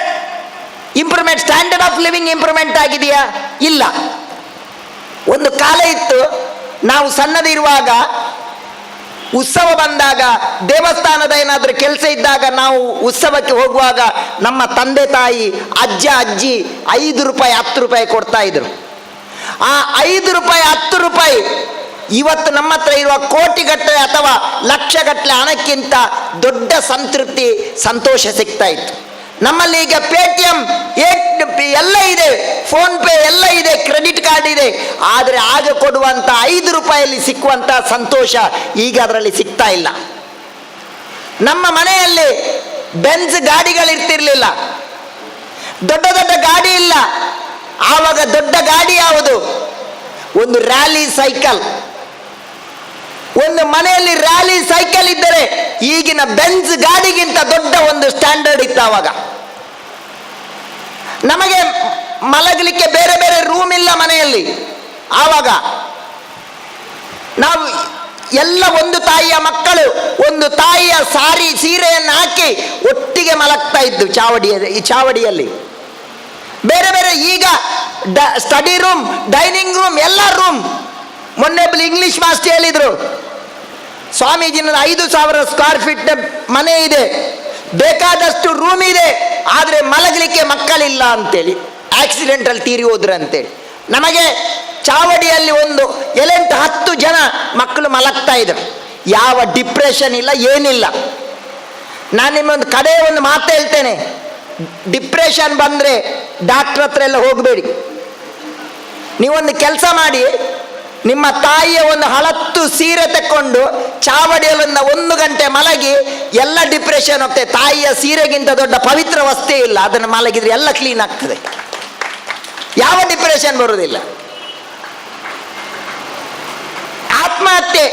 improvement standard of living improvement ಆಗಿದೆಯಾ? ಇಲ್ಲ. ಒಂದು ಕಾಲ ಇತ್ತು, ನಾವು ಸಣ್ಣದಿರುವಾಗ, ಉತ್ಸವ ಬಂದಾಗ, ದೇವಸ್ಥಾನದ ಏನಾದರೂ ಕೆಲಸ ಇದ್ದಾಗ ನಾವು ಉತ್ಸವಕ್ಕೆ ಹೋಗುವಾಗ ನಮ್ಮ ತಂದೆ ತಾಯಿ, ಅಜ್ಜ, ಅಜ್ಜಿ ಐದು ರೂಪಾಯಿ, ಹತ್ತು ರೂಪಾಯಿ ಕೊಡ್ತಾ ಇದ್ರು. ಆ ಐದು ರೂಪಾಯಿ, ಹತ್ತು ರೂಪಾಯಿ, ಇವತ್ತು ನಮ್ಮ ಹತ್ರ ಇರುವ ಕೋಟಿಗಟ್ಟಲೆ ಅಥವಾ ಲಕ್ಷಗಟ್ಟಲೆ ಹಣಕ್ಕಿಂತ ದೊಡ್ಡ ಸಂತೃಪ್ತಿ, ಸಂತೋಷ ಸಿಗ್ತಾ ಇತ್ತು. ನಮ್ಮಲ್ಲಿ ಈಗ ಪೇ ಟಿ ಎಂ ಎಲ್ಲ ಇದೆ. ಫೋನ್ ಪೇ ಎಲ್ಲ ಇದೆ ಕ್ರೆಡಿಟ್ ಕಾರ್ಡ್ ಇದೆ. ಆದರೆ ಆಗ ಕೊಡುವಂಥ ಐದು ರೂಪಾಯಲ್ಲಿ ಸಿಕ್ಕುವಂಥ ಸಂತೋಷ ಈಗ ಅದರಲ್ಲಿ ಸಿಗ್ತಾ ಇಲ್ಲ. ನಮ್ಮ ಮನೆಯಲ್ಲಿ ಬೆನ್ಸ್ ಗಾಡಿಗಳಿರ್ತಿರ್ಲಿಲ್ಲ. ದೊಡ್ಡ ದೊಡ್ಡ ಗಾಡಿ ಇಲ್ಲ. ಆವಾಗ ದೊಡ್ಡ ಗಾಡಿ ಯಾವುದು? ಒಂದು ರ್ಯಾಲಿ ಸೈಕಲ್ ಒಂದು ಮನೆಯಲ್ಲಿ ರ್ಯಾಲಿ ಸೈಕಲ್ ಇದ್ದರೆ ಈಗಿನ ಬೆಂಜ್ ಗಾಡಿಗಿಂತ ದೊಡ್ಡ ಒಂದು ಸ್ಟ್ಯಾಂಡರ್ಡ್ ಇತ್ತು ಆವಾಗ. ನಮಗೆ ಮಲಗಲಿಕ್ಕೆ ಬೇರೆ ಬೇರೆ ರೂಮ್ ಇಲ್ಲ ಮನೆಯಲ್ಲಿ. ಆವಾಗ ನಾವು ಎಲ್ಲ ಒಂದು ತಾಯಿಯ ಮಕ್ಕಳು ಒಂದು ತಾಯಿಯ ಸಾರಿ ಸೀರೆಯನ್ನು ಹಾಕಿ ಒಟ್ಟಿಗೆ ಮಲಗ್ತಾ ಇದ್ದು ಚಾವಡಿಯ ಈ ಚಾವಡಿಯಲ್ಲಿ. ಬೇರೆ ಬೇರೆ ಈಗ ಸ್ಟಡಿ ರೂಮ್ ಡೈನಿಂಗ್ ರೂಮ್ ಎಲ್ಲ ರೂಮ್ ಮೊನ್ನೆ ಇಂಗ್ಲೀಷ್ ಇಂಗ್ಲಿಷ್ ಮಾಸ್ಟರ್ ಹೇಳಿದ್ರು, ಸ್ವಾಮೀಜಿನ ಐದು ಸಾವಿರ ಸ್ಕ್ವೇರ್ ಫೀಟ್ ಮನೆ ಇದೆ, ಬೇಕಾದಷ್ಟು ರೂಮ್ ಇದೆ, ಆದರೆ ಮಲಗಲಿಕ್ಕೆ ಮಕ್ಕಳಿಲ್ಲ ಅಂತೇಳಿ ಆಕ್ಸಿಡೆಂಟಲ್ಲಿ ತೀರಿ ಹೋದ್ರು ಅಂತೇಳಿ. ನಮಗೆ ಚಾವಡಿಯಲ್ಲಿ ಒಂದು ಎಲೆಂಟು ಹತ್ತು ಜನ ಮಕ್ಕಳು ಮಲಗ್ತಾ ಇದ್ರು. ಯಾವ ಡಿಪ್ರೆಷನ್ ಇಲ್ಲ, ಏನಿಲ್ಲ. ನಾನು ನಿಮ್ಮೊಂದು ಕಡೆ ಒಂದು ಮಾತು ಹೇಳ್ತೇನೆ. ಡಿಪ್ರೆಷನ್ ಬಂದರೆ ಡಾಕ್ಟ್ರ್ ಹತ್ರ ಎಲ್ಲ ಹೋಗಬೇಡಿ. ನೀವೊಂದು ಕೆಲಸ ಮಾಡಿ, ನಿಮ್ಮ ತಾಯಿಯ ಒಂದು ಹಳತ್ತು ಸೀರೆ ತಕ್ಕೊಂಡು ಚಾವಡಿಯಲ್ಲಿಂದ ಒಂದು ಗಂಟೆ ಮಲಗಿ, ಎಲ್ಲ ಡಿಪ್ರೆಷನ್ ಹೋಗ್ತದೆ. ತಾಯಿಯ ಸೀರೆಗಿಂತ ದೊಡ್ಡ ಪವಿತ್ರ ವಸ್ತೆ ಇಲ್ಲ. ಅದನ್ನು ಮಲಗಿದ್ರೆ ಎಲ್ಲ ಕ್ಲೀನ್ ಆಗ್ತದೆ. ಯಾವ ಡಿಪ್ರೆಷನ್ ಬರುವುದಿಲ್ಲ. ಆತ್ಮಹತ್ಯೆ.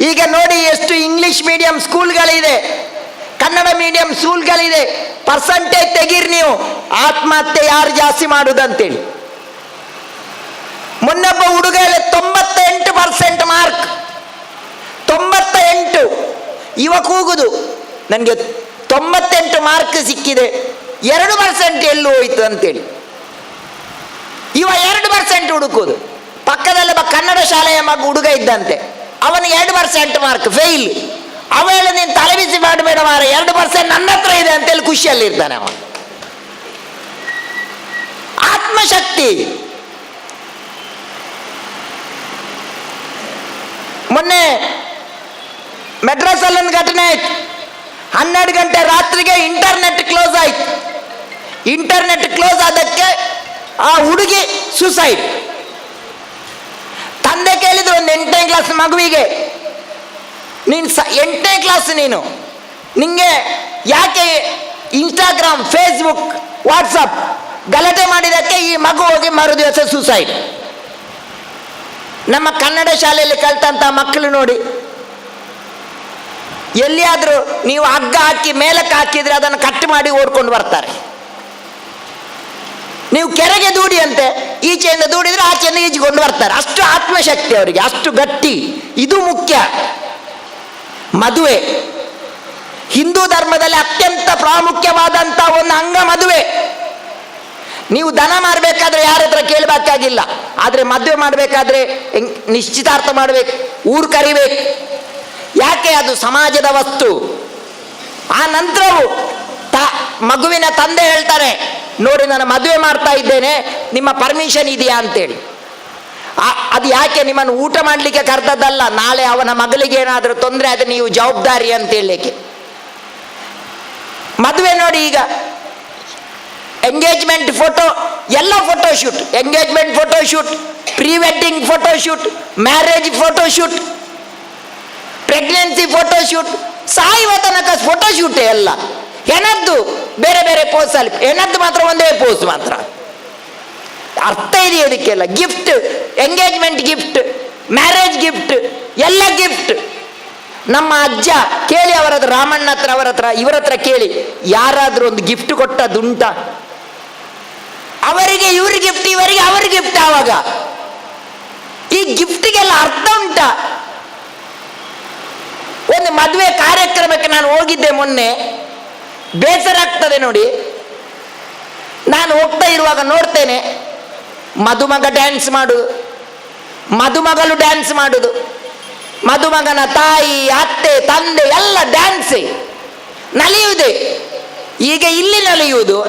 ಈಗ ನೋಡಿ ಎಷ್ಟು ಇಂಗ್ಲಿಷ್ ಮೀಡಿಯಂ ಸ್ಕೂಲ್ಗಳಿದೆ ಕನ್ನಡ ಮೀಡಿಯಂ ಸ್ಕೂಲ್ಗಳಿದೆ ಪರ್ಸಂಟೇಜ್ ತೆಗೀರಿ ನೀವು. ಆತ್ಮಹತ್ಯೆ ಯಾರು ಜಾಸ್ತಿ ಮಾಡುದಂತೇಳಿ. ಮೊನ್ನೊಬ್ಬ ಹುಡುಗ ತೊಂಬತ್ತ ಎಂಟು ಪರ್ಸೆಂಟ್ ಮಾರ್ಕ್ ತೊಂಬತ್ತ ಎಂಟು ಇವ ಕೂಗುದು. ನನಗೆ ತೊಂಬತ್ತೆಂಟು ಮಾರ್ಕ್ ಸಿಕ್ಕಿದೆ. ಎರಡು ಪರ್ಸೆಂಟ್ ಎಲ್ಲೂ ಹೋಯ್ತು ಅಂತೇಳಿ. ಇವ ಎರಡು ಪರ್ಸೆಂಟ್ ಹುಡುಕುದು. ಪಕ್ಕದಲ್ಲೊಬ್ಬ ಕನ್ನಡ ಶಾಲೆಯ ಮಗು ಹುಡುಗ ಇದ್ದಂತೆ. ಅವನು ಎರಡು ಪರ್ಸೆಂಟ್ ಮಾರ್ಕ್ ಫೇಲ್ ಅವ ಹೇಳಿ ನೀನು ತಲೆಬಿಸಿ ಮಾಡಬೇಡ ಮಾರ ಎರಡು ಪರ್ಸೆಂಟ್ ನನ್ನ ಹತ್ರ ಇದೆ ಅಂತೇಳಿ ಖುಷಿಯಲ್ಲಿ ಇರ್ತಾನೆ ಅವ ಆತ್ಮಶಕ್ತಿ. ಮೊನ್ನೆ ಮೆಡ್ರಾಸಲ್ಲಿ ಒಂದು ಘಟನೆ ಆಯ್ತು. ಹನ್ನೆರಡು ಗಂಟೆ ರಾತ್ರಿಗೆ ಇಂಟರ್ನೆಟ್ ಕ್ಲೋಸ್ ಆಯ್ತು. ಇಂಟರ್ನೆಟ್ ಕ್ಲೋಸ್ ಆದಕ್ಕೆ ಆ ಹುಡುಗಿ ಸುಸೈಡ್ ತಂದೆ ಕೇಳಿದ್ರು, ಒಂದು ಎಂಟನೇ ಕ್ಲಾಸ್ ಮಗುವಿಗೆ ನೀನು ಸ ಎಂಟನೇ ಕ್ಲಾಸ್ ನೀನು. ನಿಂಗೆ ಯಾಕೆ ಇನ್ಸ್ಟಾಗ್ರಾಮ್ ಫೇಸ್ಬುಕ್ ವಾಟ್ಸಪ್ ಗಲಾಟೆ ಮಾಡಿದಕ್ಕೆ ಈ ಮಗು ಹೋಗಿ ಮರು ದಿವಸ ಸೂಸೈಡ್ ನಮ್ಮ ಕನ್ನಡ ಶಾಲೆಯಲ್ಲಿ ಕಲ್ತಂಥ ಮಕ್ಕಳು ನೋಡಿ. ಎಲ್ಲಿಯಾದರೂ ನೀವು ಹಗ್ಗ ಹಾಕಿ ಮೇಲಕ್ಕೆ ಹಾಕಿದ್ರೆ ಅದನ್ನು ಕಟ್ ಮಾಡಿ ಓಡ್ಕೊಂಡು ಬರ್ತಾರೆ. ನೀವು ಕೆರೆಗೆ ದೂಡಿ ಅಂತೆ ಈಚೆಯಿಂದ ದೂಡಿದರೆ ಆಚೆಯಿಂದ ಈಜಿಕೊಂಡು ಬರ್ತಾರೆ. ಅಷ್ಟು ಆತ್ಮಶಕ್ತಿ ಅವರಿಗೆ, ಅಷ್ಟು ಗಟ್ಟಿ. ಇದು ಮುಖ್ಯ. ಮದುವೆ. ಹಿಂದೂ ಧರ್ಮದಲ್ಲಿ ಅತ್ಯಂತ ಪ್ರಾಮುಖ್ಯವಾದಂಥ ಒಂದು ಅಂಗ ಮದುವೆ. ನೀವು ದನ ಮಾಡಬೇಕಾದ್ರೆ ಯಾರ ಹತ್ರ ಕೇಳಬೇಕಾಗಿಲ್ಲ. ಆದರೆ ಮದುವೆ ಮಾಡಬೇಕಾದ್ರೆ ನಿಶ್ಚಿತಾರ್ಥ ಮಾಡಬೇಕು, ಊರು ಕರಿಬೇಕು. ಯಾಕೆ ಅದು ಸಮಾಜದ ವಸ್ತು? ಆ ನಂತರವು ತ, ಮಗುವಿನ ತಂದೆ ಹೇಳ್ತಾರೆ, ನೋಡಿ, ನಾನು ಮದುವೆ ಮಾಡ್ತಾ ಇದ್ದೇನೆ, ನಿಮ್ಮ ಪರ್ಮಿಷನ್ ಇದೆಯಾ? ಅಂತೇಳಿ. ಅದು ಯಾಕೆ ನಿಮ್ಮನ್ನು ಊಟ ಮಾಡಲಿಕ್ಕೆ ಕರೆದದ್ದಲ್ಲ? ನಾಳೆ ಅವನ ಮಗಳಿಗೆ ಏನಾದರೂ ತೊಂದರೆ ಆದರೆ ನೀವು ಜವಾಬ್ದಾರಿ ಅಂತ ಹೇಳಲಿಕ್ಕೆ. ಮದುವೆ ನೋಡಿ ಈಗ. ಎಂಗೇಜ್ಮೆಂಟ್ ಫೋಟೋ ಎಲ್ಲ photo shoot engagement photoshoot pre wedding photoshoot marriage photoshoot pregnancy photoshoot ಸಾಯುವ ತನಕ ಫೋಟೋಶೂಟೇ ಎಲ್ಲ ಏನದ್ದು? ಬೇರೆ ಬೇರೆ ಪೋಸಲ್ಲಿ ಏನದ್ದು ಮಾತ್ರ? ಒಂದೇ ಪೋಸ್ ಮಾತ್ರ. ಅರ್ಥ ಇದೆ ಅದಕ್ಕೆಲ್ಲ gift engagement gift marriage gift ಎಲ್ಲ ಗಿಫ್ಟ್ ನಮ್ಮ ಅಜ್ಜ, ಕೇಳಿ ಅವರ ಹತ್ರ, ರಾಮಣ್ಣ ಹತ್ರ, ಅವರ ಹತ್ರ, ಇವರ ಹತ್ರ ಕೇಳಿ, ಯಾರಾದ್ರೂ ಒಂದು ಗಿಫ್ಟ್ ಕೊಟ್ಟದುಂಟ ಅವರಿಗೆ ಇವ್ರ ಗಿಫ್ಟ್ ಇವರಿಗೆ ಅವ್ರ ಗಿಫ್ಟ್ ಆವಾಗ. ಈ ಗಿಫ್ಟಿಗೆಲ್ಲ ಅರ್ಥ ಉಂಟ? ಒಂದು ಮದುವೆ ಕಾರ್ಯಕ್ರಮಕ್ಕೆ ನಾನು ಹೋಗಿದ್ದೆ ಮೊನ್ನೆ. ಬೇಸರ ಆಗ್ತದೆ ನೋಡಿ. ನಾನು ಹೋಗ್ತಾ ಇರುವಾಗ ನೋಡ್ತೇನೆ. ಮದುಮಗ ಡ್ಯಾನ್ಸ್ ಮಾಡುದು ಮದುಮಗಳು ಡ್ಯಾನ್ಸ್ ಮಾಡುದು. ಮದುಮಗನ ತಾಯಿ, ಅತ್ತೆ, ತಂದೆ ಎಲ್ಲ ಡ್ಯಾನ್ಸ್ ನಲಿಯುವುದೇ. ಈಗ ಇಲ್ಲಿ ನಲಿಯುವುದು.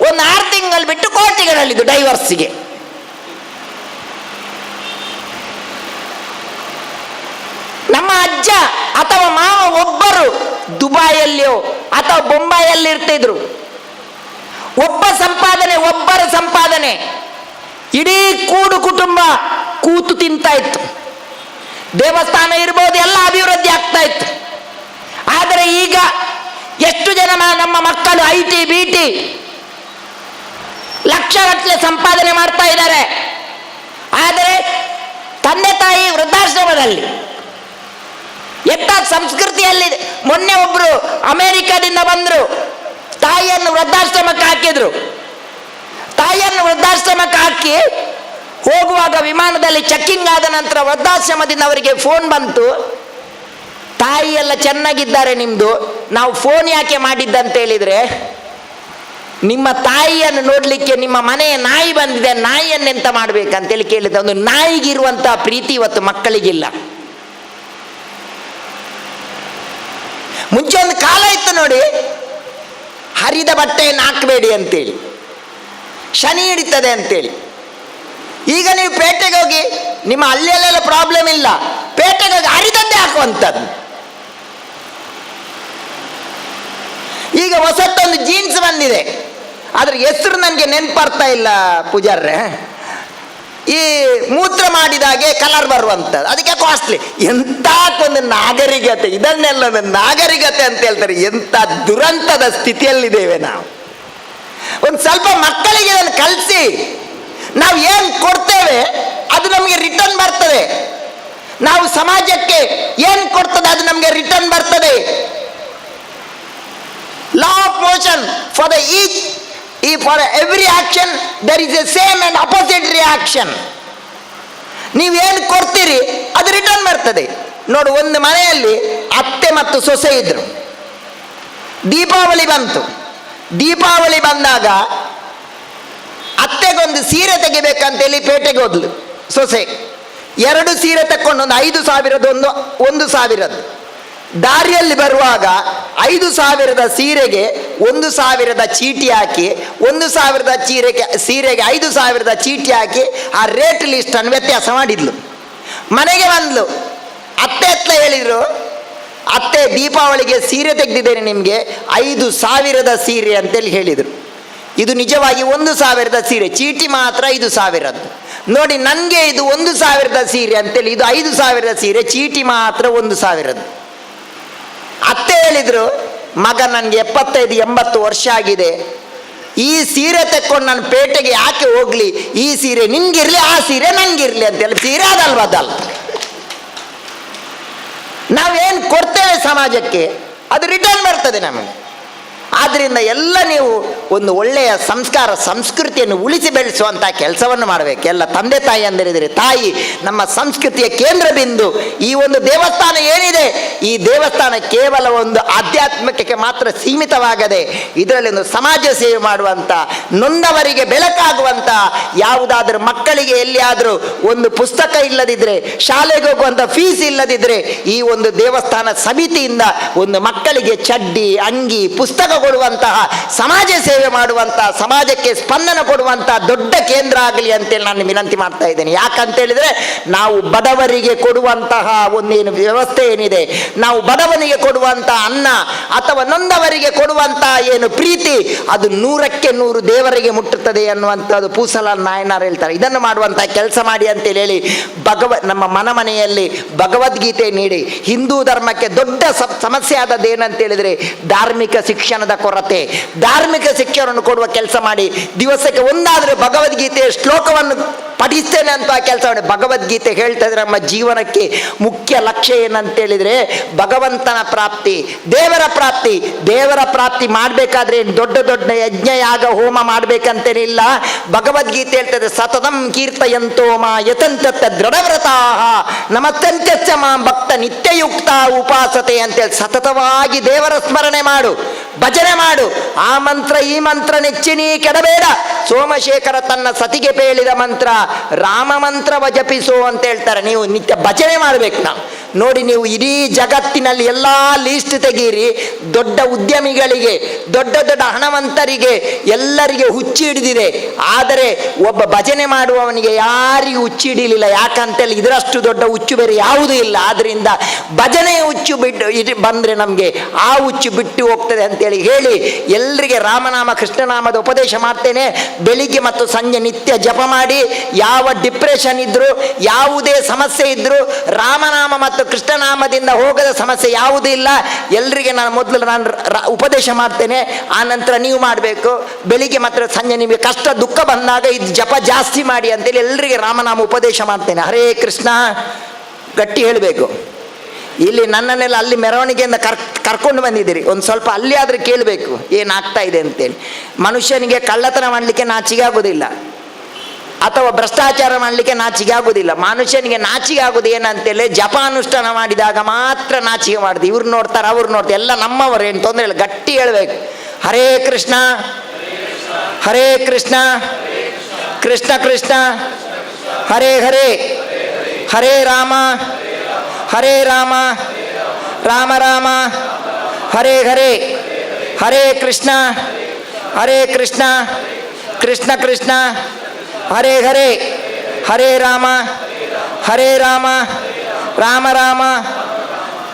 ಒಂದು ಆರು ತಿಂಗಳು ಬಿಟ್ಟು ಕೋಟಿಗಳಲ್ಲಿದ್ದು ಡೈವರ್ಸಿಗೆ ನಮ್ಮ ಅಜ್ಜ ಅಥವಾ ಮಾವ ಒಬ್ಬರು ದುಬಾಯಲ್ಲಿಯೋ ಅಥವಾ ಬೊಂಬಾಯಲ್ಲಿ ಇರ್ತಿದ್ರು ಒಬ್ಬ ಸಂಪಾದನೆ, ಒಬ್ಬರ ಸಂಪಾದನೆ. ಇಡೀ ಕೂಡು ಕುಟುಂಬ ಕೂತು ತಿಂತಾ ಇತ್ತು. ದೇವಸ್ಥಾನ ಇರ್ಬೋದು, ಎಲ್ಲ ಅಭಿವೃದ್ಧಿ ಆಗ್ತಾ ಇತ್ತು. ಆದರೆ ಈಗ ಎಷ್ಟು ಜನ ನಮ್ಮ ಮಕ್ಕಳು ಐ ಟಿ ಬಿ ಟಿ ಲಕ್ಷಗಟ್ಟಲೆ ಸಂಪಾದನೆ ಮಾಡ್ತಾ ಇದ್ದಾರೆ. ಆದರೆ ತಂದೆ ತಾಯಿ ವೃದ್ಧಾಶ್ರಮದಲ್ಲಿ ಎತ್ತ ಸಂಸ್ಕೃತಿಯಲ್ಲಿ ಮೊನ್ನೆ ಒಬ್ರು ಅಮೆರಿಕದಿಂದ ಬಂದರು, ತಾಯಿಯನ್ನು ವೃದ್ಧಾಶ್ರಮಕ್ಕೆ ಹಾಕಿದ್ರು. ತಾಯಿಯನ್ನು ವೃದ್ಧಾಶ್ರಮಕ್ಕೆ ಹಾಕಿ ಹೋಗುವಾಗ ವಿಮಾನದಲ್ಲಿ ಚೆಕ್ಕಿಂಗ್ ಆದ ನಂತರ ವೃದ್ಧಾಶ್ರಮದಿಂದ ಅವರಿಗೆ ಫೋನ್ ಬಂತು. ತಾಯಿ ಎಲ್ಲ ಚೆನ್ನಾಗಿದ್ದಾರೆ ನಿಮ್ದು. ನಾವು ಫೋನ್ ಯಾಕೆ ಮಾಡಿದ್ದಂತ ಹೇಳಿದ್ರೆ, ನಿಮ್ಮ ತಾಯಿಯನ್ನು ನೋಡಲಿಕ್ಕೆ ನಿಮ್ಮ ಮನೆಯ ನಾಯಿ ಬಂದಿದೆ ನಾಯಿಯನ್ನೆಂತ ಮಾಡ್ಬೇಕಂತೇಳಿ ಕೇಳಿದ ಒಂದು ನಾಯಿಗಿರುವಂತಹ ಪ್ರೀತಿ ಇವತ್ತು ಮಕ್ಕಳಿಗಿಲ್ಲ. ಮುಂಚೆ ಒಂದು ಕಾಲ ಇತ್ತು ನೋಡಿ, ಹರಿದ ಬಟ್ಟೆಯನ್ನು ಹಾಕಬೇಡಿ ಅಂತೇಳಿ. ಶನಿ ಹಿಡಿತದೆ ಅಂತೇಳಿ. ಈಗ ನೀವು ಪೇಟೆಗೆ ಹೋಗಿ, ನಿಮ್ಮ ಅಲ್ಲೆಲ್ಲೆಲ್ಲ ಪ್ರಾಬ್ಲಮ್ ಇಲ್ಲ. ಪೇಟೆಗೆ ಹೋಗಿ ಹರಿದದ್ದೇ ಹಾಕುವಂಥದ್ದು. ಈಗ ಹೊಸತ್ತೊಂದು ಜೀನ್ಸ್ ಬಂದಿದೆ. ಅದ್ರ ಹೆಸರು ನನಗೆ ನೆನ್ಪರ್ತಾ ಇಲ್ಲ ಪೂಜಾರ್ರೆ. ಈ ಮೂತ್ರ ಮಾಡಿದಾಗೆ ಕಲರ್ ಬರುವಂಥದ್ದು. ಅದಕ್ಕೆ ಕಾಸ್ಟ್ಲಿ ಎಂತ ಒಂದು ನಾಗರಿಕತೆ. ಇದನ್ನೆಲ್ಲ ನಾಗರಿಕತೆ ಅಂತ ಹೇಳ್ತಾರೆ. ಎಂತ ದುರಂತದ ಸ್ಥಿತಿಯಲ್ಲಿದ್ದೇವೆ ನಾವು. ಒಂದು ಸ್ವಲ್ಪ ಮಕ್ಕಳಿಗೆ ಅದನ್ನು ಕಲಿಸಿ. ನಾವು ಏನು ಕೊಡ್ತೇವೆ, ಅದು ನಮಗೆ ರಿಟರ್ನ್ ಬರ್ತದೆ. ನಾವು ಸಮಾಜಕ್ಕೆ ಏನು ಕೊಡ್ತದೆ, ಅದು ನಮಗೆ ರಿಟರ್ನ್ ಬರ್ತದೆ. Law of motion for the each ಈ for every action there is a same and opposite reaction ಏನು ಕೊಡ್ತೀರಿ, ಅದು ರಿಟರ್ನ್ ಬರ್ತದೆ. ನೋಡು, ಒಂದು ಮನೆಯಲ್ಲಿ ಅತ್ತೆ ಮತ್ತು ಸೊಸೆ ಇದ್ರು. ದೀಪಾವಳಿ ಬಂತು. ದೀಪಾವಳಿ ಬಂದಾಗ ಅತ್ತೆಗೊಂದು ಸೀರೆ ತೆಗಿಬೇಕಂತೇಳಿ ಪೇಟೆಗೆ ಹೋದ್ಲು ಸೊಸೆ. ಎರಡು ಸೀರೆ ತಕ್ಕೊಂಡು ಒಂದು ಐದು ಸಾವಿರದ ಒಂದು ಒಂದು ಸಾವಿರದ್ದು ದಾರಿಯಲ್ಲಿ ಬರುವಾಗ ಐದು ಸಾವಿರದ ಸೀರೆಗೆ ಒಂದು ಸಾವಿರದ ಚೀಟಿ ಹಾಕಿ, ಒಂದು ಸಾವಿರದ ಚೀರೆಗೆ, ಸೀರೆಗೆ ಐದು ಸಾವಿರದ ಚೀಟಿ ಹಾಕಿ ಆ ರೇಟ್ ಲಿಸ್ಟನ್ನು ವ್ಯತ್ಯಾಸ ಮಾಡಿದ್ಲು. ಮನೆಗೆ ಬಂದ್ಲು. ಅತ್ತೆ ಹತ್ರ ಹೇಳಿದ್ರು ಅತ್ತೆ ದೀಪಾವಳಿಗೆ ಸೀರೆ ತೆಗೆದಿದ್ದೇನೆ ನಿಮಗೆ, ಐದು ಸಾವಿರದ ಸೀರೆ ಅಂತೇಳಿ ಹೇಳಿದರು. ಇದು ನಿಜವಾಗಿ ಒಂದು ಸಾವಿರದ ಸೀರೆ, ಚೀಟಿ ಮಾತ್ರ ಐದು ಸಾವಿರದ್ದು. ನೋಡಿ, ನನಗೆ ಇದು ಒಂದು ಸಾವಿರದ ಸೀರೆ ಅಂತೇಳಿ, ಇದು ಐದು ಸಾವಿರದ ಸೀರೆ, ಚೀಟಿ ಮಾತ್ರ ಒಂದು ಸಾವಿರದ್ದು. ಅತ್ತೆ ಹೇಳಿದರು, ಮಗ ನನಗೆ ಎಪ್ಪತ್ತೈದು, ಎಂಬತ್ತು ವರ್ಷ ಆಗಿದೆ. ಈ ಸೀರೆ ತೆಕ್ಕೊಂಡು ನಾನು ಪೇಟೆಗೆ ಯಾಕೆ ಹೋಗ್ಲಿ? ಈ ಸೀರೆ ನಿಂಗಿರ್ಲಿ ಆ ಸೀರೆ ನಂಗಿರ್ಲಿ ಅಂತೇಳಿ, ಸೀರೆ ಅದಲ್ವ ಅದಲ್ಲ? ನಾವೇನು ಕೊಡ್ತೇವೆ ಸಮಾಜಕ್ಕೆ ಅದು ರಿಟರ್ನ್ ಬರ್ತದೆ ನಮಗೆ. ಆದ್ದರಿಂದ ಎಲ್ಲ ನೀವು ಒಂದು ಒಳ್ಳೆಯ ಸಂಸ್ಕಾರ, ಸಂಸ್ಕೃತಿಯನ್ನು ಉಳಿಸಿ ಬೆಳೆಸುವಂಥ ಕೆಲಸವನ್ನು ಮಾಡಬೇಕು. ಎಲ್ಲ ತಂದೆ ತಾಯಿ ಅಂದಿರಿದರೆ, ತಾಯಿ, ನಮ್ಮ ಸಂಸ್ಕೃತಿಯ ಕೇಂದ್ರ ಬಿಂದು. ಈ ಒಂದು ದೇವಸ್ಥಾನ ಏನಿದೆ? ಈ ದೇವಸ್ಥಾನ ಕೇವಲ ಒಂದು ಆಧ್ಯಾತ್ಮಿಕಕ್ಕೆ ಮಾತ್ರ ಸೀಮಿತವಾಗದೆ ಇದರಲ್ಲಿ ಒಂದು ಸಮಾಜ ಸೇವೆ ಮಾಡುವಂಥ ನೊಂದವರಿಗೆ ಬೆಳಕಾಗುವಂಥ ಯಾವುದಾದ್ರೂ ಮಕ್ಕಳಿಗೆ ಎಲ್ಲಿಯಾದರೂ ಒಂದು ಪುಸ್ತಕ ಇಲ್ಲದಿದ್ದರೆ ಶಾಲೆಗೆ ಹೋಗುವಂಥ ಫೀಸ್ ಇಲ್ಲದಿದ್ದರೆ ಈ ಒಂದು ದೇವಸ್ಥಾನ ಸಮಿತಿಯಿಂದ ಒಂದು ಮಕ್ಕಳಿಗೆ ಚಡ್ಡಿ, ಅಂಗಿ, ಪುಸ್ತಕ ಕೊಡುವಂತಹ ಸಮಾಜ ಸೇವೆ ಮಾಡುವಂತಹ, ಸಮಾಜಕ್ಕೆ ಸ್ಪಂದನ ಕೊಡುವಂತಹ ದೊಡ್ಡ ಕೇಂದ್ರ ಆಗಲಿ ಅಂತೇಳಿ ನಾನು ವಿನಂತಿ ಮಾಡ್ತಾ ಇದ್ದೇನೆ. ಯಾಕಂತ ಹೇಳಿದ್ರೆ ನಾವು ಬಡವರಿಗೆ ಕೊಡುವಂತಹ ಒಂದೇನು ವ್ಯವಸ್ಥೆ ಏನಿದೆ, ನಾವು ಬಡವನಿಗೆ ಕೊಡುವಂತಹ ಅನ್ನ ಅಥವಾ ನೊಂದವರಿಗೆ ಕೊಡುವಂತಹ ಏನು ಪ್ರೀತಿ, ಅದು ನೂರಕ್ಕೆ ನೂರು ದೇವರಿಗೆ ಮುಟ್ಟುತ್ತದೆ ಅನ್ನುವಂಥದ್ದು ಪೂಸಲ ನಾಯನಾರ್ ಹೇಳ್ತಾರೆ. ಇದನ್ನು ಮಾಡುವಂತಹ ಕೆಲಸ ಮಾಡಿ ಅಂತೇಳಿ ಹೇಳಿ ಭಗವ, ನಮ್ಮ ಮನ ಮನೆಯಲ್ಲಿ ಭಗವದ್ಗೀತೆ ನೀಡಿ, ಹಿಂದೂ ಧರ್ಮಕ್ಕೆ ದೊಡ್ಡ ಸಮಸ್ಯೆ ಆದದ್ದು ಏನಂತ ಹೇಳಿದ್ರೆ ಧಾರ್ಮಿಕ ಶಿಕ್ಷಣದ ಕೊರತೆ. ಧಾರ್ಮಿಕ ಶಿಕ್ಷಣವನ್ನು ಕೊಡುವ ಕೆಲಸ ಮಾಡಿ. ದಿವಸಕ್ಕೆ ಒಂದಾದರೂ ಭಗವದ್ಗೀತೆಯ ಶ್ಲೋಕವನ್ನು ಪಠಿಸ್ತೇನೆ ಅಂತ ಕೆಲಸ ಮಾಡಿ. ಭಗವದ್ಗೀತೆ ಹೇಳ್ತಾ ಇದ್ರೆ ನಮ್ಮ ಜೀವನಕ್ಕೆ ಮುಖ್ಯ ಲಕ್ಷ್ಯ ಏನಂತ ಹೇಳಿದ್ರೆ ಭಗವಂತನ ಪ್ರಾಪ್ತಿ, ದೇವರ ಪ್ರಾಪ್ತಿ. ದೇವರ ಪ್ರಾಪ್ತಿ ಮಾಡಬೇಕಾದ್ರೆ ದೊಡ್ಡ ದೊಡ್ಡ ಯಜ್ಞ ಯಾಗ ಹೋಮ ಮಾಡಬೇಕಂತೇನಿಲ್ಲ. ಭಗವದ್ಗೀತೆ ಹೇಳ್ತದೆ ಸತತಂ ಕೀರ್ತಯಂತೋಮ ಯತಂತತ್ತ ಯತಂತ ದೃಢವ್ರತಾ ನಮಸ್ತಂತ್ಯಚ್ಚ ಮಾಂ ಭಕ್ತ ನಿತ್ಯಯುಕ್ತ ಉಪಾಸತೆ ಅಂತೇಳಿ ಸತತವಾಗಿ ದೇವರ ಸ್ಮರಣೆ ಮಾಡು. ಭಜನೆ ಮಾಡು. ಆ ಮಂತ್ರ, ಈ ಮಂತ್ರ ನೆಚ್ಚಿನಿ ಕೆಡಬೇಡ. ಸೋಮಶೇಖರ ತನ್ನ ಸತಿಗೆ ಪೇಳಿದ ಮಂತ್ರ, ರಾಮ ಮಂತ್ರ ವಜಪಿಸು ಅಂತ ಹೇಳ್ತಾರೆ. ನೀವು ನಿತ್ಯ ಭಜನೆ ಮಾಡಬೇಕು ನಾವು. ನೋಡಿ ನೀವು ಇಡೀ ಜಗತ್ತಿನಲ್ಲಿ ಎಲ್ಲ ಲೀಸ್ಟ್ ತೆಗೀರಿ, ದೊಡ್ಡ ಉದ್ಯಮಿಗಳಿಗೆ, ದೊಡ್ಡ ದೊಡ್ಡ ಹಣವಂತರಿಗೆ ಎಲ್ಲರಿಗೆ ಹುಚ್ಚಿ ಹಿಡಿದಿದೆ. ಆದರೆ ಒಬ್ಬ ಭಜನೆ ಮಾಡುವವನಿಗೆ ಯಾರಿಗೂ ಹುಚ್ಚಿ ಹಿಡಿಯಲಿಲ್ಲ ಯಾಕಂತೇಳಿ ಇದರಷ್ಟು ದೊಡ್ಡ ಹುಚ್ಚು ಬೇರೆ ಯಾವುದೂ ಇಲ್ಲ. ಆದ್ರಿಂದ ಭಜನೆ ಹುಚ್ಚು ಬಿಟ್ಟು ಇದು ಬಂದರೆ ನಮಗೆ ಆ ಹುಚ್ಚು ಬಿಟ್ಟು ಹೋಗ್ತದೆ ಅಂತೇಳಿ ಹೇಳಿ ಎಲ್ಲರಿಗೆ ರಾಮನಾಮ, ಕೃಷ್ಣನಾಮದ ಉಪದೇಶ ಮಾಡ್ತೇನೆ. ಬೆಳಿಗ್ಗೆ ಮತ್ತು ಸಂಜೆ ನಿತ್ಯ ಜಪ ಮಾಡಿ, ಯಾವ ಡಿಪ್ರೆಷನ್ ಇದ್ದರೂ ಯಾವುದೇ ಸಮಸ್ಯೆ ಇದ್ದರೂ ರಾಮನಾಮ ಮತ್ತು ಕೃಷ್ಣನಾಮದಿಂದ ಹೋಗದ ಸಮಸ್ಯೆ ಯಾವುದೂ ಇಲ್ಲ. ಎಲ್ಲರಿಗೆ ನಾನು ಮೊದಲು ನಾನು ಉಪದೇಶ ಮಾಡ್ತೇನೆ. ಆ ನಂತರ ನೀವು ಮಾಡಬೇಕು. ಬೆಳಿಗ್ಗೆ ಮಾತ್ರ ಸಂಜೆ ನಿಮಗೆ ಕಷ್ಟ ದುಃಖ ಬಂದಾಗ ಇದು ಜಪ ಜಾಸ್ತಿ ಮಾಡಿ ಅಂತೇಳಿ ಎಲ್ಲರಿಗೆ ರಾಮನಾಮ ಉಪದೇಶ ಮಾಡ್ತೇನೆ. ಹರೇ ಕೃಷ್ಣ. ಗಟ್ಟಿ ಹೇಳಬೇಕು. ಇಲ್ಲಿ ನನ್ನನ್ನೆಲ್ಲ ಅಲ್ಲಿ ಮೆರವಣಿಗೆಯಿಂದ ಕರ್ ಕರ್ಕೊಂಡು ಬಂದಿದ್ದೀರಿ. ಒಂದು ಸ್ವಲ್ಪ ಅಲ್ಲಿ ಆದರೂ ಕೇಳಬೇಕು. ಏನಾಗ್ತಾ ಇದೆ ಅಂತೇಳಿ. ಮನುಷ್ಯನಿಗೆ ಕಳ್ಳತನ ಮಾಡಲಿಕ್ಕೆ ನಾಚಿಗೆ ಆಗೋದಿಲ್ಲ ಅಥವಾ ಭ್ರಷ್ಟಾಚಾರ ಮಾಡಲಿಕ್ಕೆ ನಾಚಿಗೆ ಆಗುದಿಲ್ಲ ಮನುಷ್ಯನಿಗೆ ನಾಚಿಗೆ ಆಗುದು ಏನಂತೇಳಿ ಜಪ ಅನುಷ್ಠಾನ ಮಾಡಿದಾಗ ಮಾತ್ರ ನಾಚಿಗೆ ಮಾಡುದು. ಇವ್ರು ನೋಡ್ತಾರೆ, ಅವ್ರು ನೋಡ್ತಾರೆ. ಎಲ್ಲ ನಮ್ಮವರು ಏನು ತೊಂದರೆ ಇಲ್ಲ. ಗಟ್ಟಿ ಹೇಳ್ಬೇಕು. ಹರೇ ಕೃಷ್ಣ. ಹರೇ ಕೃಷ್ಣ. ಕೃಷ್ಣ ಕೃಷ್ಣ. ಹರೇ ಹರೇ. ಹರೇ ರಾಮ. ಹರೇ ರಾಮ. ರಾಮ ರಾಮ. ಹರೇ ಹರೇ. ಹರೇ ಕೃಷ್ಣ. ಹರೇ ಕೃಷ್ಣ. ಕೃಷ್ಣ ಕೃಷ್ಣ. ಹರೇ ಹರೇ ಹರೇ ರಾಮ ಹರೇ ರಾಮ ರಾಮ ರಾಮ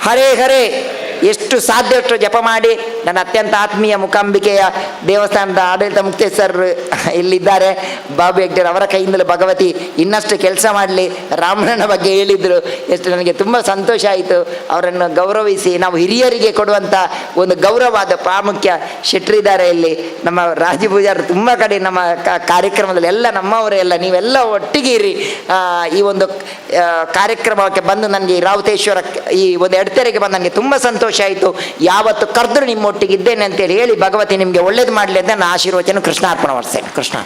ಹರೇ ಹರೇ ಎಷ್ಟು ಸಾಧ್ಯ ಅಷ್ಟು ಜಪ ಮಾಡಿ. ನನ್ನ ಅತ್ಯಂತ ಆತ್ಮೀಯ ಮುಖಾಂಬಿಕೆಯ ದೇವಸ್ಥಾನದ ಆಡಳಿತ ಮುಕ್ತೇಶ್ವರ್ ಇಲ್ಲಿದ್ದಾರೆ. ಬಾಬು ಹೆಗ್ಡೇರ್ ಅವರ ಕೈಯಿಂದಲೂ ಭಗವತಿ ಇನ್ನಷ್ಟು ಕೆಲಸ ಮಾಡಲಿ. ರಾಮಣ್ಣನ ಬಗ್ಗೆ ಹೇಳಿದರು. ಎಷ್ಟು ನನಗೆ ತುಂಬ ಸಂತೋಷ ಆಯಿತು. ಅವರನ್ನು ಗೌರವಿಸಿ ನಾವು ಹಿರಿಯರಿಗೆ ಕೊಡುವಂಥ ಒಂದು ಗೌರವವಾದ ಪ್ರಾಮುಖ್ಯ ಶೆಟ್ರಿದ್ದಾರೆ ಇಲ್ಲಿ. ನಮ್ಮ ರಾಜಿ ಪೂಜಾರ್ ತುಂಬ ಕಡೆ ನಮ್ಮ ಕಾರ್ಯಕ್ರಮದಲ್ಲಿ ಎಲ್ಲ ನಮ್ಮವರೇ ಎಲ್ಲ ನೀವೆಲ್ಲ ಒಟ್ಟಿಗೆ ಇರಿ ಈ ಒಂದು ಕಾರ್ಯಕ್ರಮಕ್ಕೆ ಬಂದು ನನಗೆ ರಾವತೇಶ್ವರ ಈ ಒಂದು ಎಡತೆರೆಗೆ ಬಂದು ನನಗೆ ತುಂಬ ಸಂತೋಷ ಆಯಿತು. ಯಾವತ್ತು ಕರೆದ್ರು ನಿಮ್ಮೊಟ್ಟಿಗೆ ಇದ್ದೇನೆ ಅಂತೇಳಿ ಹೇಳಿ ಭಗವತಿ ನಿಮಗೆ ಒಳ್ಳೇದು ಮಾಡಲಿ ಅಂತ ನಾನು ಆಶೀರ್ವಚನ ಕೃಷ್ಣಾರ್ಪಣ ಮಾಡ್ತೇನೆ ಕೃಷ್ಣ.